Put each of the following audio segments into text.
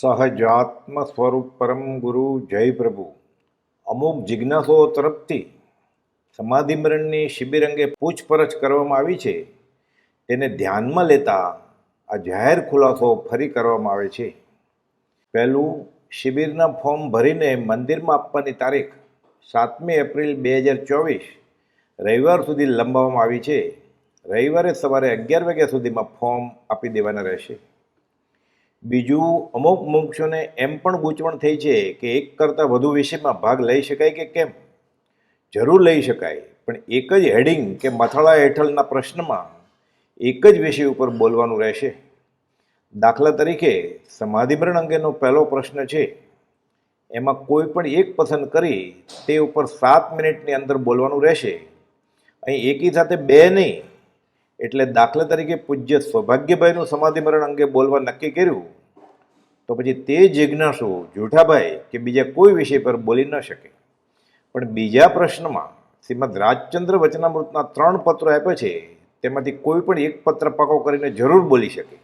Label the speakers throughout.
Speaker 1: સહજાત્મ સ્વરૂપ પરમ ગુરુ જય પ્રભુ. અમુક જિજ્ઞાસો તરફથી સમાધિમરણની શિબિર અંગે પૂછપરછ કરવામાં આવી છે. તેને ધ્યાનમાં લેતા આ જાહેર ખુલાસો ફરી કરવામાં આવે છે. પહેલું, શિબિરના ફોર્મ ભરીને મંદિરમાં આપવાની તારીખ સાતમી એપ્રિલ બે હજાર ચોવીસ, રવિવાર સુધી લંબાવવામાં આવી છે. રવિવારે સવારે અગિયાર વાગ્યા સુધીમાં ફોર્મ આપી દેવાના રહેશે. બીજું અમુક મોક્ષોને એમ પણ ગૂંચવણ થઈ છે કે એક કરતાં વધુ વિષયમાં ભાગ લઈ શકાય કે કેમ? જરૂર લઈ શકાય, પણ એક જ હેડિંગ કે મથાળા હેઠળના પ્રશ્નમાં એક જ વિષય ઉપર બોલવાનું રહેશે. દાખલા તરીકે, સમાધિમરણ અંગેનો પહેલો પ્રશ્ન છે, એમાં કોઈ પણ એક પસંદ કરી તે ઉપર સાત મિનિટની અંદર બોલવાનું રહેશે. અહીં એકી સાથે બે નહીં, એટલે દાખલા તરીકે પૂજ્ય સૌભાગ્યભાઈનું સમાધિમરણ અંગે બોલવા નક્કી કર્યું તો પછી તે જિજ્ઞાસુ જૂઠાભાઈ કે બીજા કોઈ વિષય પર બોલી ન શકે. પણ બીજા પ્રશ્નમાં શ્રીમદ રાજચંદ્ર વચનામૃતના ત્રણ પત્રો આપ્યા છે, તેમાંથી કોઈ પણ એક પત્ર પાકો કરીને જરૂર બોલી શકે.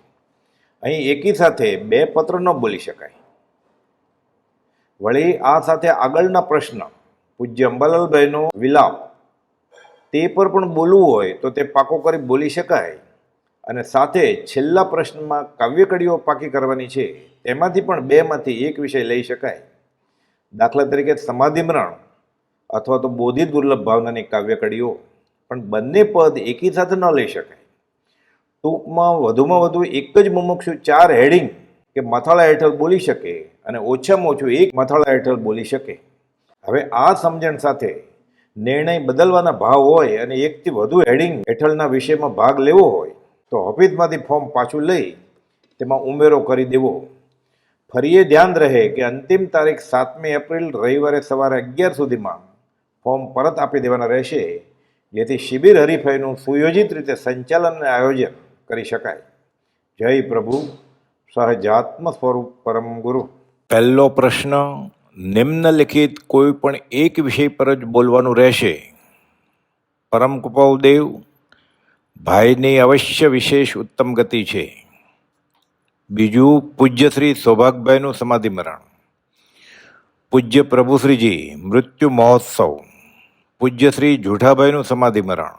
Speaker 1: અહીં એકી સાથે બે પત્ર ન બોલી શકાય. વળી આ સાથે આગળના પ્રશ્ન, પૂજ્ય અંબાલાલભાઈનો વિલાપ, તે પર પણ બોલવું હોય તો તે પાકો કરી બોલી શકાય. અને સાથે છેલ્લા પ્રશ્નમાં કાવ્યકડીઓ પાકી કરવાની છે. તેમાંથી પણ બેમાંથી એક વિષય લઈ શકાય. દાખલા તરીકે સમાધિમરણ અથવા તો બોધિ દુર્લભ ભાવનાની કાવ્યકડીઓ પણ બંને પદ એકી સાથે ન લઈ શકાય. ટૂંકમાં વધુમાં વધુ એક જ મુમુક્ષુ ચાર હેડિંગ કે મથાળા હેઠળ બોલી શકે અને ઓછામાં ઓછું એક મથાળા હેઠળ બોલી શકે. હવે આ સમજણ સાથે નિર્ણય બદલવાના ભાવ હોય અને એકથી વધુ હેડિંગ હેઠળના વિષયમાં ભાગ લેવો હોય તો ઓફિસમાંથી ફોર્મ પાછું લઈ તેમાં ઉમેરો કરી દેવો. ફરી એ ધ્યાન રહે કે અંતિમ તારીખ સાતમી એપ્રિલ રવિવારે સવારે અગિયાર સુધીમાં ફોર્મ પરત આપી દેવાના રહેશે, જેથી શિબિર હરીફાઈનું સુયોજિત રીતે સંચાલન અને આયોજન કરી શકાય. જય પ્રભુ સહજાત્મ સ્વરૂપ પરમ ગુરુ. પહેલો પ્રશ્ન, નિમ્નલિખિત કોઈ પણ એક વિષય પર જ બોલવાનું રહેશે. પરમ કૃપાદેવ ભાઈની અવશ્ય વિશેષ ઉત્તમ ગતિ છે. બીજું પૂજ્ય શ્રી સૌભાગભાઈનું સમાધિમરણ પૂજ્ય પ્રભુશ્રીજી, મૃત્યુ મહોત્સવ. પૂજ્ય શ્રી જૂઠાભાઈનું સમાધિમરણ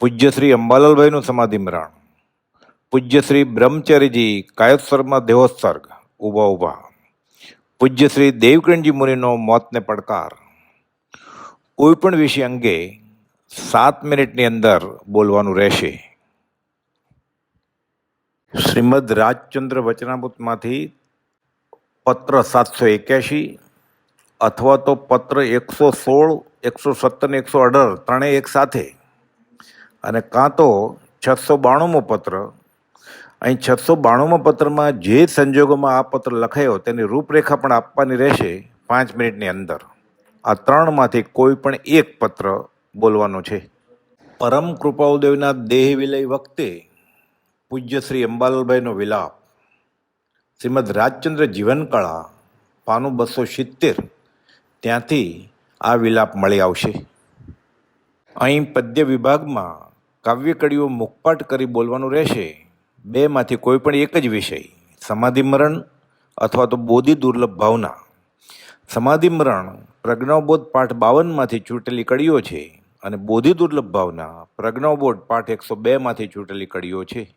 Speaker 1: પૂજ્ય શ્રી અંબાલાલભાઈનું સમાધિમરણ પૂજ્ય શ્રી બ્રહ્મચારીજી કાયોત્સર્ગમાં દેહોત્સર્ગ. ઊભા ઊભા. પૂજ્ય શ્રી દેવકરણજી મુનિનો મોતને પડકાર. કોઈ પણ વિષય અંગે સાત મિનિટની અંદર બોલવાનું રહેશે. શ્રીમદ રાજચંદ્ર વચનામૃતમાંથી પત્ર સાતસો એક્યાસી અથવા તો પત્ર એકસો સોળ, એકસો સત્તર એકસો અઢાર ત્રણેય એક સાથે. અને કાં તો છસો બાણુંમો પત્ર. અહીં છસો બાણુંમો પત્રમાં જે સંજોગોમાં આ પત્ર લખાયો તેની રૂપરેખા પણ આપવાની રહેશે પાંચ મિનિટની અંદર. આ ત્રણમાંથી કોઈ પણ એક પત્ર બોલવાનો છે. પરમ કૃપાઉદેવના દેહ વિલય વખતે પૂજ્ય શ્રી અંબાલાલભાઈનો વિલાપ, શ્રીમદ રાજચંદ્ર જીવનકળા, પાનું બસો સિત્તેર, ત્યાંથી આ વિલાપ મળી આવશે. અહીં પદ્ય વિભાગમાં કાવ્યકડીઓ મુખપાટ કરી બોલવાનું રહેશે. બેમાંથી કોઈ પણ એક જ વિષય સમાધિમરણ અથવા તો બોધિ દુર્લભ ભાવના. સમાધિમરણ પ્રજ્ઞાબોધ પાઠ બાવનમાંથી ચૂંટેલી કડીઓ છે અને બોધિ દુર્લભ ભાવના પ્રજ્ઞાબોધ પાઠ એકસો બેમાંથી ચૂંટેલી કડીઓ છે.